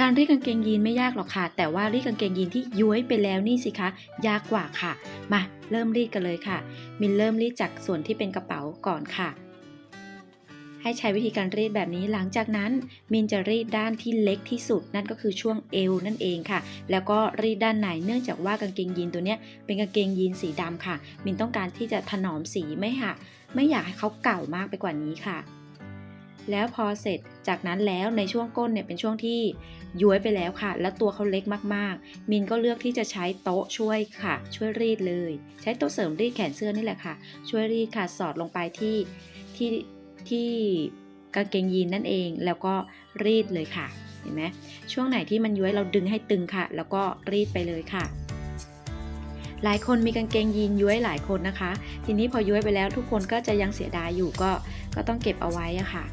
การรีดกางเกงยีนไม่ยากหรอกค่ะ แต่ว่ารีดกางเกงยีนที่ย้วยไปแล้วนี่สิคะ ยากกว่าค่ะ มาเริ่มรีดกันเลยค่ะ มินเริ่มรีดจากส่วนที่เป็นกระเป๋าก่อนค่ะ ให้ใช้วิธีการรีดแบบนี้หลังจากนั้น มินจะรีดด้านที่เล็กที่สุดนั่นก็คือช่วงเอวนั่นเองค่ะ แล้วก็รีดด้านในเนื่องจากว่ากางเกงยีนตัวเนี้ยเป็นกางเกงยีนสีดำค่ะ มินต้องการที่จะถนอมสีไม่หักไม่อยากให้เขาเก่ามากไปกว่านี้ค่ะ แล้วพอเสร็จจากนั้นแล้วในช่วงก้นเนี่ยเป็นช่วงที่ย้วยไปแล้วค่ะ แล้วตัวเขาเล็กมากๆ มินก็เลือกที่จะใช้โต๊ะช่วยค่ะ ช่วยรีดเลย ใช้โต๊ะเสริมรีดแขนเสื้อนี่แหละค่ะ ช่วยรีดค่ะสอดลงไปที่ที่ที่กางเกงยีนนั่นเอง แล้วก็รีดเลยค่ะ เห็นไหมช่วงไหนที่มันย้วยเราดึงให้ตึงค่ะ แล้วก็รีดไปเลยค่ะหลายคนมีกางเกงยีนย้วยหลายคนนะคะ ทีนี้พอย้วยไปแล้วทุกคนก็จะยังเสียดายอยู่ก็ก็ต้องเก็บเอาไว้อะค่ะ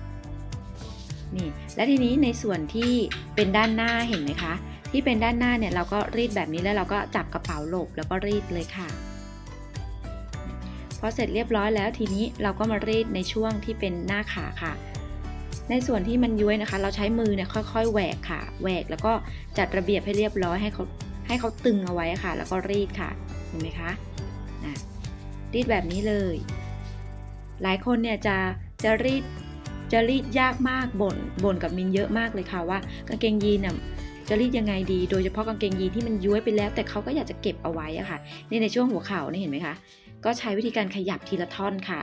นี่ และทีนี้ในส่วนที่เป็นด้านหน้าเห็นไหมคะ ที่เป็นด้านหน้าเนี่ยเราก็รีดแบบนี้แล้วเราก็จับกระเป๋าหลบแล้วก็รีดเลยค่ะ พอเสร็จเรียบร้อยแล้วทีนี้เราก็มารีดในช่วงที่เป็นหน้าขาค่ะ ในส่วนที่มันย้วยนะคะ เราใช้มือเนี่ยค่อย ๆ แหวกค่ะแหวกแล้วก็จัดระเบียบให้เรียบร้อยให้เขาให้เขาตึงเอาไว้ค่ะ แล้วก็รีดค่ะเห็นไหมคะนะรีดแบบนี้เลย หลายคนเนี่ยจะจะรีด จะรีดยากมากบ่นบ่นกับมินเยอะมากเลยค่ะว่ากางเกงยีนน่ะจะรีดยังไงดี โดยเฉพาะกางเกงยีนที่มันย้วยไปแล้ว แต่เขาก็อยากจะเก็บเอาไว้อะค่ะนี่ในช่วงหัวเข่านี่เห็นไหมคะ ก็ใช้วิธีการขยับทีละท่อนค่ะ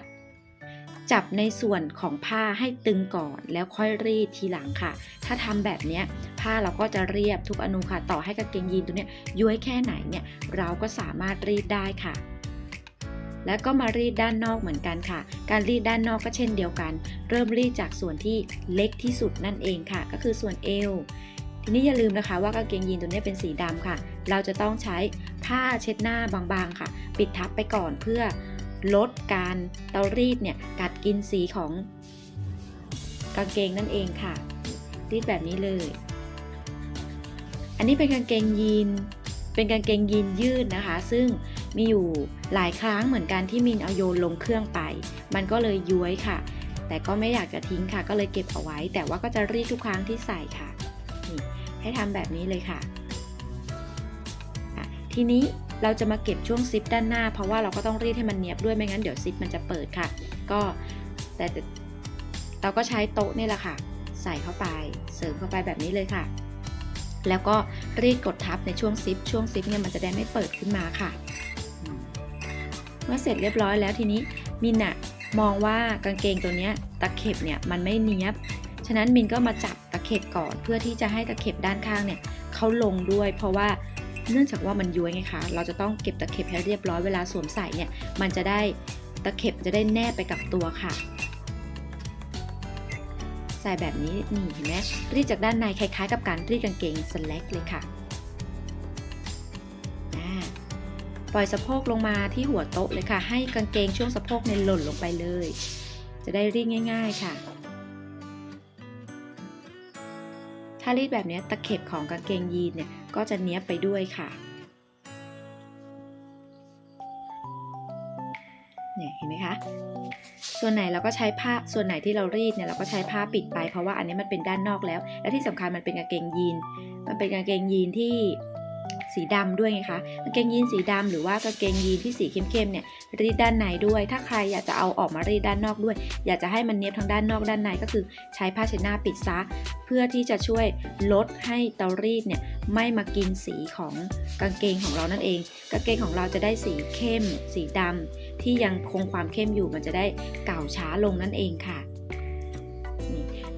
จับในส่วนของผ้าให้ตึงก่อนแล้วค่อยรีดทีหลังค่ะ ถ้าทำแบบนี้ผ้าเราก็จะเรียบทุกอนูค่ะ ต่อให้กางเกงยีนตัวเนี้ยย้วยแค่ไหนเนี่ยเราก็สามารถรีดได้ค่ะ แล้วก็มารีดด้านนอกเหมือนกันค่ะ การรีดด้านนอกก็เช่นเดียวกัน เริ่มรีดจากส่วนที่เล็กที่สุดนั่นเองค่ะ ก็คือส่วนเอวทีนี้อย่าลืมนะคะว่ากางเกงยีนตัวนี้เป็นสีดำค่ะ เราจะต้องใช้ผ้าเช็ดหน้าบางๆค่ะ ปิดทับไปก่อนเพื่อลดการเตารีดเนี่ยกัดกินสีของกางเกงนั่นเองค่ะ รีดแบบนี้เลย อันนี้เป็นกางเกงยีนเป็นกางเกงยีนยืดนะคะ ซึ่ง มีอยู่หลายครั้งเหมือนกันที่มินเอาโยนลงเครื่องไป มันก็เลยย้วยค่ะ แต่ก็ไม่อยากจะทิ้งค่ะ ก็เลยเก็บเอาไว้ แต่ว่าก็จะรีดทุกครั้งที่ใส่ค่ะนี่ให้ทำแบบนี้เลยค่ะะทีนี้เราจะมาเก็บช่วงซิปด้านหน้า เพราะว่าเราก็ต้องรีดให้มันเนียบด้วยไม่งั้นเดี๋ยวซิปมันจะเปิดค่ะ ก็แต่เราก็ใช้โต๊ะนี่แหละค่ะ ใส่เข้าไปเสริมเข้าไปแบบนี้เลยค่ะ แล้วก็รีดกดทับในช่วงซิป ช่วงซิปเนี่ยมันจะได้ไม่เปิดขึ้นมาค่ะ เมื่อเสร็จเรียบร้อยแล้วทีนี้มินอะมองว่ากางเกงตัวเนี้ยตะเข็บเนี่ยมันไม่เนี้ยบ ฉะนั้นมินก็มาจับตะเข็บก่อน เพื่อที่จะให้ตะเข็บด้านข้างเนี่ยเขาลงด้วย เพราะว่าเนื่องจากว่ามันย้วยไงคะ เราจะต้องเก็บตะเข็บให้เรียบร้อยเวลาสวมใส่เนี่ยมันจะได้ตะเข็บจะได้แนบไปกับตัวค่ะ ใส่แบบนี้นี่เห็นไหมรีดจากด้านในคล้ายๆ กับการรีดกางเกงสแลกเลยค่ะ ล่อยสะโพกลงมาที่หัวโต๊ะเลยค่ะ ให้กางเกงช่วงสะโพกเนี่ยหล่นลงไปเลย จะได้รีดง่าย ๆค่ะ ถ้ารีดแบบนี้ตะเข็บของกางเกงยีนเนี่ยก็จะเนี้ยบไปด้วยค่ะเนี่ยเห็นไหมคะ ส่วนไหนเราก็ใช้ผ้า ส่วนไหนที่เรารีดเนี่ยเราก็ใช้ผ้าปิดไป เพราะว่าอันนี้มันเป็นด้านนอกแล้ว และที่สำคัญมันเป็นกางเกงยีน มันเป็นกางเกงยีนที่ สีดำด้วยไงคะกางเกงยีนสีดำหรือว่ากางเกงยีนที่สีเข้มๆเนี่ยรีดด้านในด้วย ถ้าใครอยากจะเอาออกมารีดด้านนอกด้วย อยากจะให้มันเนียบทั้งด้านนอกด้านในก็คือใช้ผ้าเช็ดหน้าปิดซะ เพื่อที่จะช่วยลดให้เตารีดเนี่ยไม่มากินสีของกางเกงของเรานั่นเอง กางเกงของเราจะได้สีเข้ม สีดำที่ยังคงความเข้มอยู่มันจะได้เก่าช้าลงนั่นเองค่ะ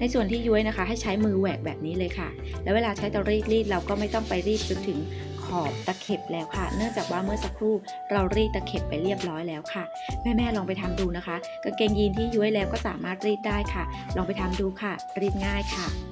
ในส่วนที่ย้วยนะคะ ให้ใช้มือแหวกแบบนี้เลยค่ะ แล้วเวลาใช้เตารีดรีดเราก็ไม่ต้องไปรีดจนถึงขอบตะเข็บแล้วค่ะ เนื่องจากว่าเมื่อสักครู่เรารีดตะเข็บไปเรียบร้อยแล้วค่ะ แม่ๆลองไปทำดูนะคะกางเกงยีนที่ย้วยแล้วก็สามารถรีดได้ค่ะ ลองไปทำดูค่ะ รีดง่ายค่ะ